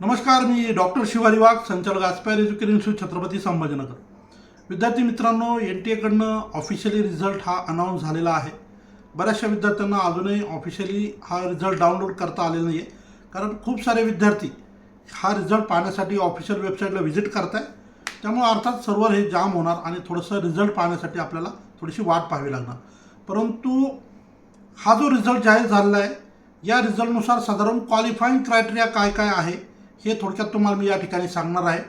नमस्कार मी डॉक्टर शिवारी वाघ संचालक aspire education institute Chhatrapati Sambhajinagar. विद्यार्थी मित्रांनो एन टी एकडनं ऑफिशियली रिझल्ट हा अनाऊन्स झालेला आहे. बऱ्याचशा विद्यार्थ्यांना अजूनही ऑफिशियली हा रिझल्ट डाउनलोड करता आलेला नाही आहे कारण खूप सारे विद्यार्थी हा रिझल्ट पाहण्यासाठी ऑफिशियल वेबसाईटला व्हिजिट करत आहे त्यामुळे अर्थात सर्व्हर हे जाम होणार आणि थोडंसं रिझल्ट पाहण्यासाठी आपल्याला थोडीशी वाट पाहावी लागणार. परंतु हा जो रिझल्ट जाहीर झालेला आहे या रिझल्टनुसार साधारण क्वालिफाईंग क्रायटेरिया काय काय आहे? हे थोडक्यात तुम्हाला मी या ठिकाणी सांगणार आहे.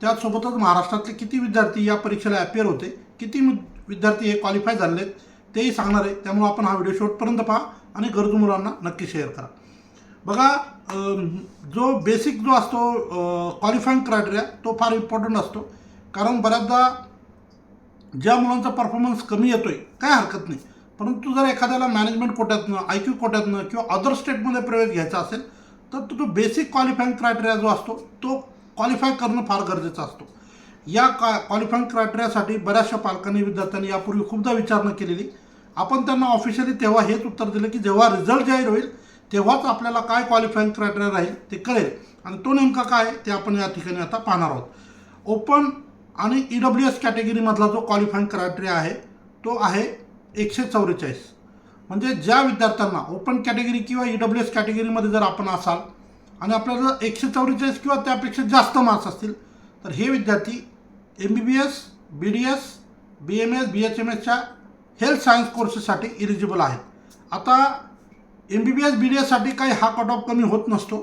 त्याचसोबतच महाराष्ट्रातले किती विद्यार्थी या परीक्षेला अपेअर होते किती विद्यार्थी हे क्वालिफाय झालेले आहेत तेही सांगणार आहे. त्यामुळे आपण हा व्हिडिओ शेवटपर्यंत पहा आणि गरजू मुलांना नक्की शेअर करा. बघा जो बेसिक जो असतो क्वालिफाईंग क्रायटेरिया तो फार इम्पॉर्टंट असतो. कारण बऱ्याचदा ज्या मुलांचा परफॉर्मन्स कमी येतो आहे काय हरकत नाही. परंतु जर एखाद्याला मॅनेजमेंट कोट्यातनं आय क्यू कोट्यातनं किंवा अदर स्टेटमध्ये प्रवेश घ्यायचा असेल तर तो जो बेसिक क्वालिफाईंग क्रायटेरिया जो असतो तो क्वालिफाय करणं फार गरजेचं असतो. या का क्वालिफाईंग क्रायटेरियासाठी बऱ्याचशा पालकांनी विद्यार्थ्यांनी यापूर्वी खूपदा विचारणा केलेली. आपण त्यांना ऑफिशियली तेव्हा हेच उत्तर दिलं की जेव्हा रिझल्ट जाहीर होईल तेव्हाच आपल्याला काय क्वालिफाईंग क्रायटेरिया राहील ते कळेल. आणि तो नेमका काय आहे ते आपण या ठिकाणी आता पाहणार आहोत. ओपन आणि ई डब्ल्यू एस कॅटेगरीमधला जो क्वालिफाईंग क्रायटेरिया आहे तो आहे एकशे चौवेचाळीस. म्हणजे ज्या विद्यार्थ्यांना ओपन कॅटेगरी किंवा ई डब्ल्यू एस कॅटेगरीमध्ये जर आपण असाल आणि आपल्याला जर एकशे चौवेचाळीस किंवा त्यापेक्षा जास्त मार्क्स असतील तर हे विद्यार्थी M B B S B D S B M S B H M एसच्या हेल्थ सायन्स कोर्सेससाठी इलिजिबल आहेत. आता M B B S B D एससाठी काही हा कट ऑफ कमी होत नसतो.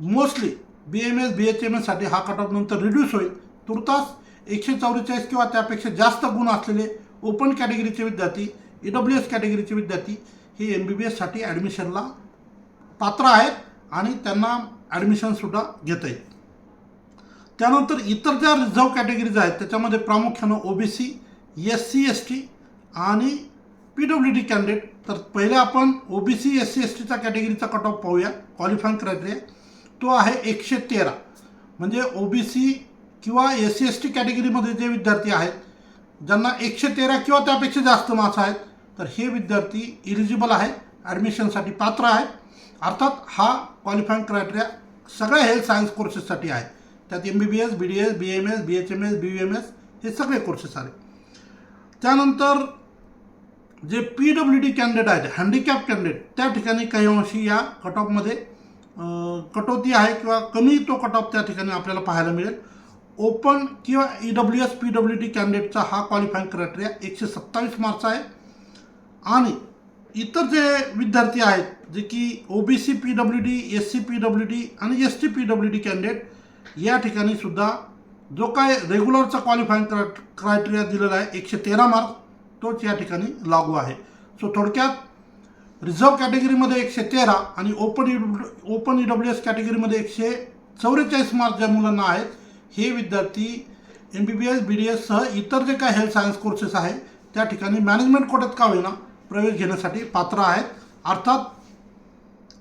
Mostly B M S B H M एससाठी हा कट ऑफ नंतर रिड्यूस होईल. तुर्तास एकशे चौवेचाळीस किंवा त्यापेक्षा जास्त गुण असलेले ओपन कॅटेगरीचे विद्यार्थी ई डब्ल्यू एस कॅटेगरीचे विद्यार्थी हे एम बी बी एससाठी ॲडमिशनला पात्र आहेत आणि त्यांना ॲडमिशनसुद्धा घेता येईल त्यानंतर इतर ज्या रिझर्व कॅटेगरीज आहेत त्याच्यामध्ये प्रामुख्यानं O B C S C S T आणि पी डब्ल्यू डी कॅन्डिडेट तर पहिले आपण O B C S C S टीचा कॅटेगरीचा कट ऑफ पाहूया. क्वालिफाईंग क्रायटेरिया तो आहे एकशे तेरा. म्हणजे ओ बी सी किंवा एस सी एस टी कॅटेगरीमध्ये जे विद्यार्थी आहेत ज्यांना एकशे तेरा किंवा त्यापेक्षा जास्त मार्क्स आहेत तर हे विद्यार्थी इलिजिबल आहेत ॲडमिशनसाठी पात्र आहेत अर्थात हा क्वालिफाईंग क्रायटेरिया सगळ्या हेल्थ सायन्स कोर्सेससाठी आहे. त्यात M B B S B D S B M S B H M S B U M S हे सगळे कोर्सेस आले. त्यानंतर जे पी डब्ल्यू डी कॅन्डिडेट आहेत हँडिकॅप कॅन्डिडेट त्या ठिकाणी काही अंशी या कट ऑफमध्ये कटोती कटौती आहे किंवा कमी तो कट ऑफ त्या ठिकाणी आपल्याला पाहायला मिळेल. ओपन किंवा E W S P W D कॅन्डिडेटचा हा क्वालिफाईंग क्रायटेरिया एकशे सत्तावीस मार्क्स आहे. आणि इतर जे विद्यार्थी आहेत जे की O B C P W D S C P W D आणि S T P W D candidate या ठिकाणी सुद्धा जो काय रेग्युलरचा क्वालिफाईंग क्रा क्रायटेरिया दिलेला आहे एकशे तेरा मार्क तोच या ठिकाणी लागू आहे. सो थोडक्यात रिझर्व कॅटेगरीमध्ये एकशे तेरा आणि open E open E W S कॅटेगरीमध्ये एकशे चौवेचाळीस मार्क ज्या मुलांना आहेत हे विद्यार्थी M B B S B D एससह इतर जे काय हेल्थ सायन्स कोर्सेस आहे त्या ठिकाणी मॅनेजमेंट कोट्यात का होईना प्रवेश घेण्यासाठी पात्र आहेत. अर्थात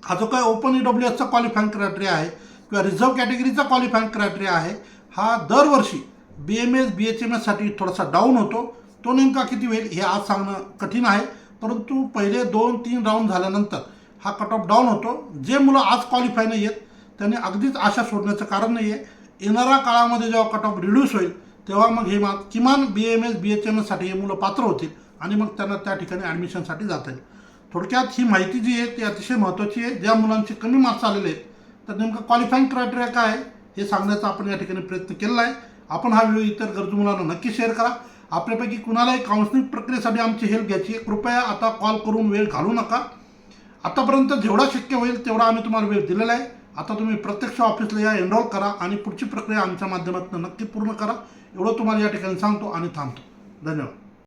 हा जो काय ओपन ई डब्ल्यू एसचा क्वालिफाईंग क्रायटेरिया आहे किंवा रिझर्व्ह कॅटेगरीचा क्वालिफाईंग क्रायटेरिया आहे हा दरवर्षी B M S B H M एससाठी थोडासा डाऊन होतो. तो नेमका किती होईल हे आज सांगणं कठीण आहे. परंतु पहिले दोन तीन राऊंड झाल्यानंतर हा कट ऑफ डाऊन होतो. जे मुलं आज क्वालिफाय नाही आहेत त्यांनी अगदीच आशा सोडण्याचं कारण नाही आहे येणाऱ्या काळामध्ये जेव्हा कट ऑफ रिड्यूस होईल तेव्हा मग हे मा किमान B M S B H M एससाठी हे मुलं पात्र होतील. आणि मग त्यांना त्या ठिकाणी ॲडमिशनसाठी जाता येईल. थोडक्यात ही माहिती जी आहे ती अतिशय महत्त्वाची आहे. ज्या मुलांचे कमी मार्क्स आलेले आहेत तर नेमकं क्वालिफाईंग क्रायटेरिया काय आहे हे सांगण्याचा आपण या ठिकाणी प्रयत्न केलेला आहे. आपण हा व्हिडिओ इतर गरजू मुलांना नक्की शेअर करा. आपल्यापैकी कुणालाही काउन्सिलिंग प्रक्रियेसाठी आमची हेल्प घ्यायची आहे. कृपया आता कॉल करून वेळ घालू नका. आतापर्यंत जेवढा शक्य होईल तेवढा आम्ही तुम्हाला वेळ दिलेला आहे. आता तुम्ही प्रत्यक्ष ऑफिसला या एनरोल करा आणि पुढची प्रक्रिया आमच्या माध्यमातून नक्की पूर्ण करा. एवढं तुम्हाला या ठिकाणी सांगतो आणि थांबतो. धन्यवाद.